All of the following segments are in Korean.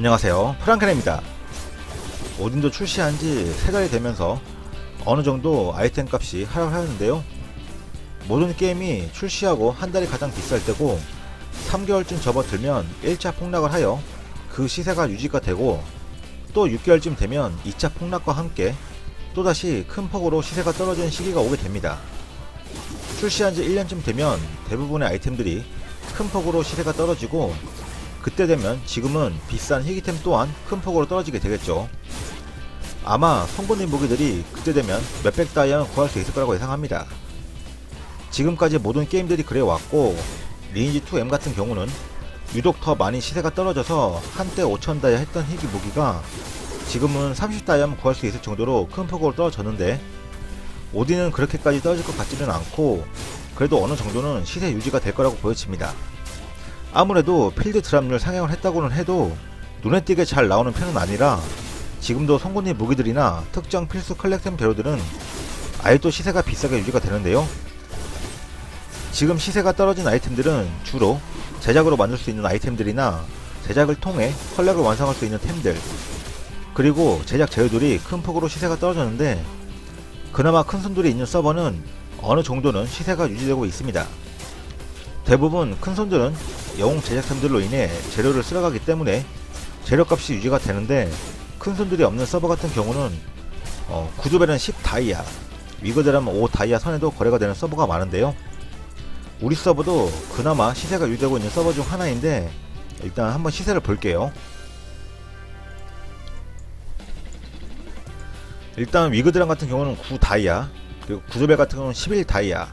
안녕하세요. 프랑켄입니다. 오딘도 출시한 지 3달이 되면서 어느 정도 아이템 값이 하락하였는데요. 모든 게임이 출시하고 한 달이 가장 비쌀 때고 3개월쯤 접어들면 1차 폭락을 하여 그 시세가 유지가 되고 또 6개월쯤 되면 2차 폭락과 함께 또다시 큰 폭으로 시세가 떨어지는 시기가 오게 됩니다. 출시한 지 1년쯤 되면 대부분의 아이템들이 큰 폭으로 시세가 떨어지고 그때 되면 지금은 비싼 희귀템 또한 큰 폭으로 떨어지게 되겠죠. 아마 성분인 무기들이 그때 되면 몇백 다이아는 구할 수 있을 거라고 예상합니다. 지금까지 모든 게임들이 그래왔고 리니지 2M 같은 경우는 유독 더 많이 시세가 떨어져서 한때 5천 다이아 했던 희귀 무기가 지금은 30 다이아만 구할 수 있을 정도로 큰 폭으로 떨어졌는데 오디는 그렇게까지 떨어질 것 같지는 않고 그래도 어느 정도는 시세 유지가 될 거라고 보여집니다. 아무래도 필드 드랍률 상향을 했다고는 해도 눈에 띄게 잘 나오는 편은 아니라 지금도 성군님 무기들이나 특정 필수 컬렉템 재료들은 아예 또 시세가 비싸게 유지가 되는데요. 지금 시세가 떨어진 아이템들은 주로 제작으로 만들 수 있는 아이템들이나 제작을 통해 컬렉을 완성할 수 있는 템들 그리고 제작 재료들이 큰 폭으로 시세가 떨어졌는데 그나마 큰 손들이 있는 서버는 어느 정도는 시세가 유지되고 있습니다. 대부분 큰 손들은 영웅 제작템들로 인해 재료를 쓸어가기 때문에 재료값이 유지가 되는데 큰 손들이 없는 서버 같은 경우는 어, 구두벨은 10 다이아, 위그드라면 5 다이아 선에도 거래가 되는 서버가 많은데요. 우리 서버도 그나마 시세가 유지되고 있는 서버 중 하나인데 일단 한번 시세를 볼게요. 일단 위그드람 같은 경우는 9 다이아, 그리고 구두벨 같은 경우는 11 다이아,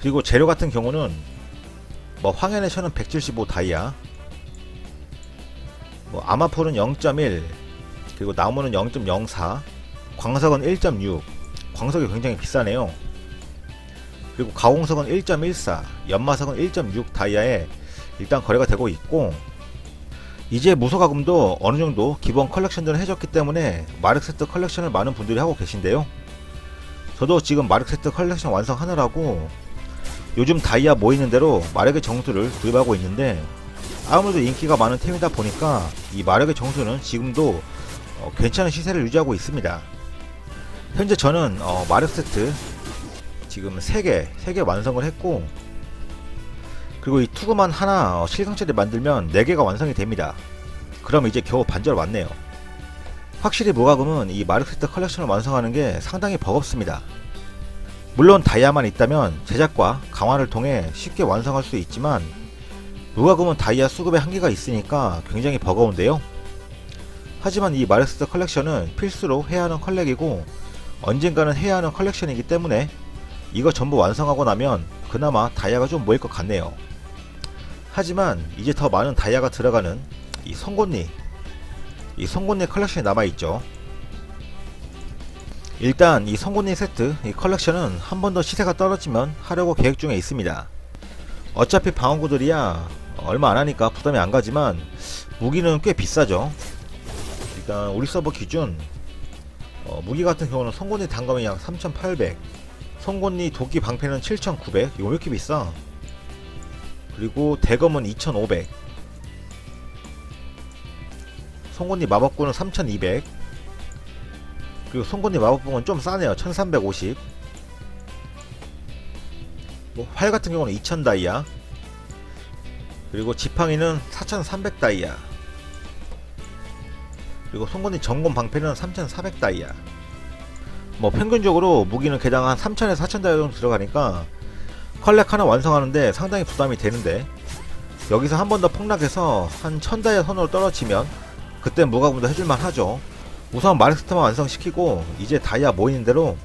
그리고 재료 같은 경우는 뭐 황현의 천은 175 다이아, 뭐 아마폴은 0.1, 그리고 나무는 0.04, 광석은 1.6, 광석이 굉장히 비싸네요. 그리고 가공석은 1.14, 연마석은 1.6 다이아에 일단 거래가 되고 있고 이제 무소가금도 어느 정도 기본 컬렉션들을 해줬기 때문에 마르크세트 컬렉션을 많은 분들이 하고 계신데요. 저도 지금 마르크세트 컬렉션 완성하느라고 요즘 다이아 모이는 대로 마력의 정수를 구입하고 있는데 아무래도 인기가 많은 템이다 보니까 이 마력의 정수는 지금도 어, 괜찮은 시세를 유지하고 있습니다. 현재 저는 어, 마력 세트 지금 3개, 3개 완성을 했고 그리고 이 투구만 하나 어, 실강체를 만들면 4개가 완성이 됩니다. 그럼 이제 겨우 반절 왔네요. 확실히 무가금은 이 마력 세트 컬렉션을 완성하는 게 상당히 버겁습니다. 물론 다이아만 있다면 제작과 강화를 통해 쉽게 완성할 수 있지만 무가금은 다이아 수급에 한계가 있으니까 굉장히 버거운데요. 하지만 이 마력세트 컬렉션은 필수로 해야 하는 컬렉이고 언젠가는 해야 하는 컬렉션이기 때문에 이거 전부 완성하고 나면 그나마 다이아가 좀 모일 것 같네요. 하지만 이제 더 많은 다이아가 들어가는 이 송곳니 이 송곳니 컬렉션이 남아있죠. 일단 이 송곳니 세트 이 컬렉션은 한 번 더 시세가 떨어지면 하려고 계획 중에 있습니다. 어차피 방어구들이야 얼마 안 하니까 부담이 안 가지만 무기는 꽤 비싸죠. 일단 우리 서버 기준 어, 무기 같은 경우는 송곳니 단검이 약 3,800, 송곳니 도끼 방패는 7,900. 이거 왜 이렇게 비싸? 그리고 대검은 2,500. 송곳니 마법구는 3,200. 그리고 송곳니 마법봉은 좀 싸네요. 1350. 뭐, 활 같은 경우는 2000 다이아. 그리고 지팡이는 4300 다이아. 그리고 송곳니 전곤 방패는 3400 다이아. 뭐 평균적으로 무기는 개당 한 3000에서 4000 다이아 정도 들어가니까 컬렉 하나 완성하는데 상당히 부담이 되는데 여기서 한 번 더 폭락해서 한 1000 다이아 선으로 떨어지면 그때 무가금도 해줄만 하죠. 우선 마르스트만 완성시키고 이제 다이아 모이는 대로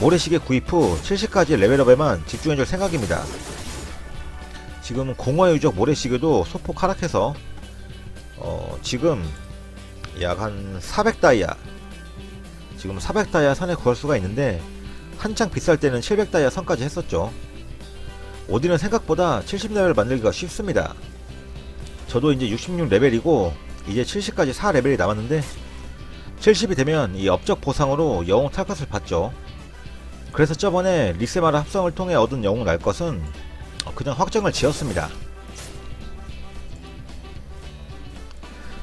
모래시계 구입 후 70까지 레벨업에만 집중해줄 생각입니다. 지금 공허의 유적 모래시계도 소폭 하락해서 어, 지금 약 한 400다이아 지금 400다이아 선에 구할 수가 있는데 한창 비쌀 때는 700다이아 선까지 했었죠. 오디는 생각보다 70레벨 만들기가 쉽습니다. 저도 이제 66레벨이고 이제 70까지 4레벨이 남았는데 70이 되면 이 업적 보상으로 영웅 탈것을 받죠. 그래서 저번에 리세마라 합성을 통해 얻은 영웅 날 것은 그냥 확정을 지었습니다.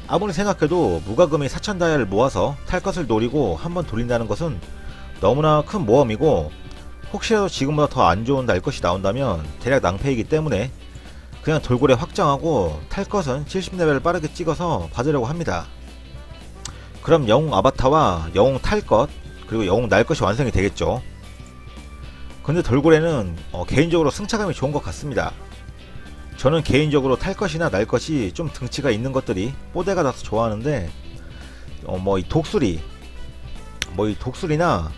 아무리 생각해도 무과금이 4천 다이아를 모아서 탈 것을 노리고 한번 돌린다는 것은 너무나 큰 모험이고 혹시라도 지금보다 더 안 좋은 날 것이 나온다면 대략 낭패이기 때문에 그냥 돌고래 확장하고 탈 것은 70레벨을 빠르게 찍어서 받으려고 합니다. 그럼 영웅 아바타와 영웅 탈 것, 그리고 영웅 날 것이 완성이 되겠죠. 근데 돌고래는 어, 개인적으로 승차감이 좋은 것 같습니다. 저는 개인적으로 탈 것이나 날 것이 좀 등치가 있는 것들이 뽀대가 나서 좋아하는데 어, 뭐 이 독수리 뭐 이 독수리나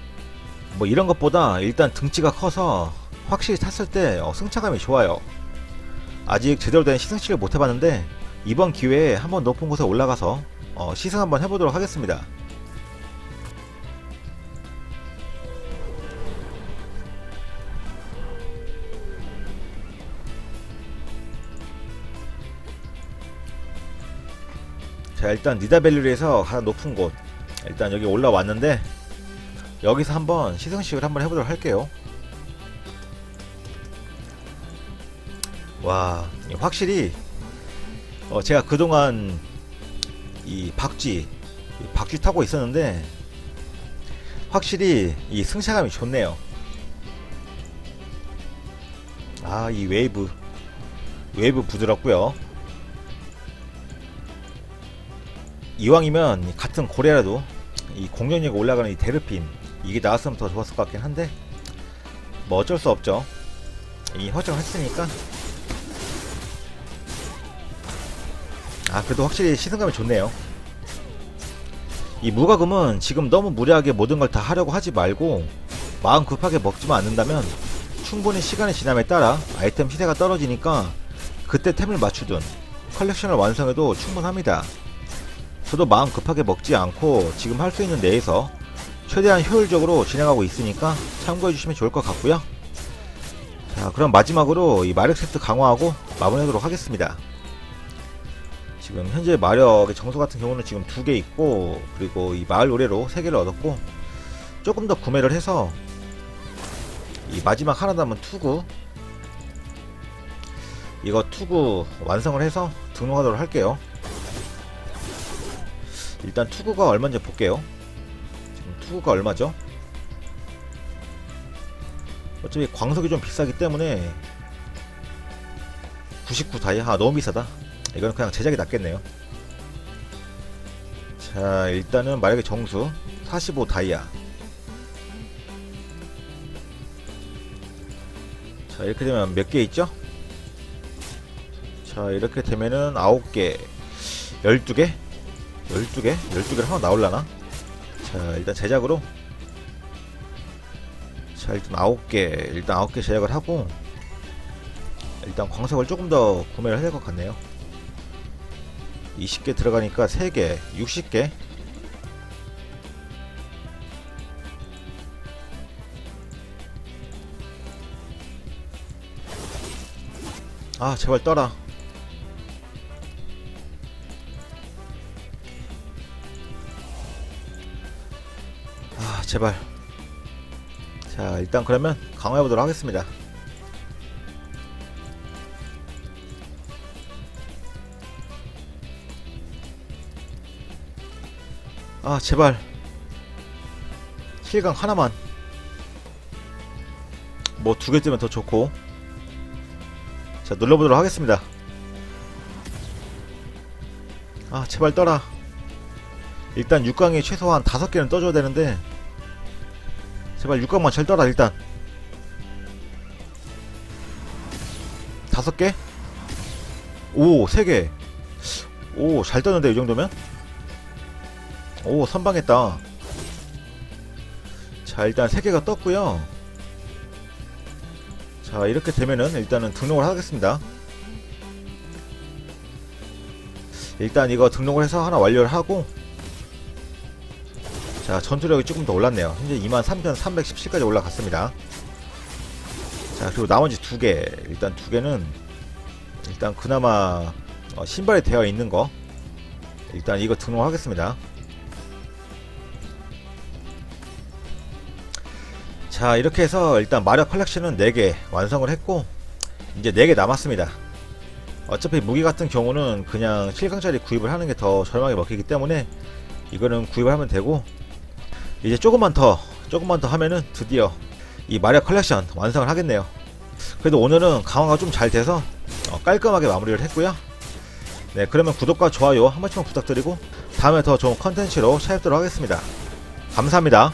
뭐 이런 것보다 일단 등치가 커서 확실히 탔을 때 어, 승차감이 좋아요. 아직 제대로 된 시승식을 못 해봤는데 이번 기회에 한번 높은 곳에 올라가서 어, 시승 한번 해보도록 하겠습니다. 자 일단 니다벨리에서 가장 높은 곳 일단 여기 올라왔는데 여기서 한번 시승식을 한번 해보도록 할게요 와 확실히 어, 제가 그동안 이 박쥐 이 박쥐 타고 있었는데 확실히 이 승차감이 좋네요. 아 이 웨이브 웨이브 부드럽고요. 이왕이면 같은 고래라도 이 공격력 올라가는 이 데르핀 이게 나왔으면 더 좋았을 것 같긴 한데 뭐 어쩔 수 없죠. 이 허정을 했으니까 아 그래도 확실히 시선감이 좋네요 이 무과금은 지금 너무 무리하게 모든 걸 다 하려고 하지 말고 마음 급하게 먹지만 않는다면 충분히 시간이 지남에 따라 아이템 시세가 떨어지니까 그때 템을 맞추든 컬렉션을 완성해도 충분합니다 저도 마음 급하게 먹지 않고 지금 할 수 있는 내에서 최대한 효율적으로 진행하고 있으니까 참고해 주시면 좋을 것 같고요. 자, 그럼 마지막으로 이 마력 세트 강화하고 마무리하도록 하겠습니다. 지금 현재 마력의 정수 같은 경우는 지금 두 개 있고 그리고 이 마을 노래로 세 개를 얻었고 조금 더 구매를 해서 이 마지막 하나 남은 투구 이거 투구 완성을 해서 등록하도록 할게요. 일단 투구가 얼마인지 볼게요. 지금 투구가 얼마죠? 어차피 광석이 좀 비싸기 때문에 99 다이아 아, 너무 비싸다. 이거는 그냥 제작이 낫겠네요. 자 일단은 만약에 정수 45 다이아. 자 이렇게 되면 몇 개 있죠? 자 이렇게 되면은 9개 12개 12개? 12개를 하나 나올라나? 자 일단 제작으로 자 일단 9개 일단 9개 제작을 하고 일단 광석을 조금 더 구매를 해야 될 것 같네요 20개 들어가니까 3개 60개. 아 제발 떠라. 아 제발. 자 일단 그러면 강화해 보도록 하겠습니다 아 제발. 실강 하나만. 뭐 두 개 뜨면 더 좋고. 자 눌러보도록 하겠습니다. 아 제발 떠라. 일단 6강에 최소한 5개는 떠줘야 되는데. 제발 6강만 잘 떠라 일단. 5개? 오 3개. 오 잘 떴는데 이 정도면? 오 선방했다. 자 일단 3개가 떴고요. 자 이렇게 되면은 일단은 등록을 하겠습니다. 일단 이거 등록을 해서 하나 완료를 하고 자 전투력이 조금 더 올랐네요. 현재 23,317까지 올라갔습니다. 자 그리고 나머지 두 개 일단 두 개는 일단 그나마 어, 신발에 되어 있는 거 일단 이거 등록하겠습니다 자 이렇게 해서 일단 마력 컬렉션은 4개 완성을 했고 이제 4개 남았습니다. 어차피 무기 같은 경우는 그냥 7강짜리 구입을 하는 게더 저렴하게 먹히기 때문에 이거는 구입을 하면 되고 이제 조금만 더 조금만 더 하면은 드디어 이 마리아 컬렉션 완성을 하겠네요. 그래도 오늘은 강화가 좀 잘 돼서 어, 깔끔하게 마무리를 했고요. 네 그러면 구독과 좋아요 한 번씩만 부탁드리고 다음에 더 좋은 컨텐츠로 찾아뵙도록 하겠습니다. 감사합니다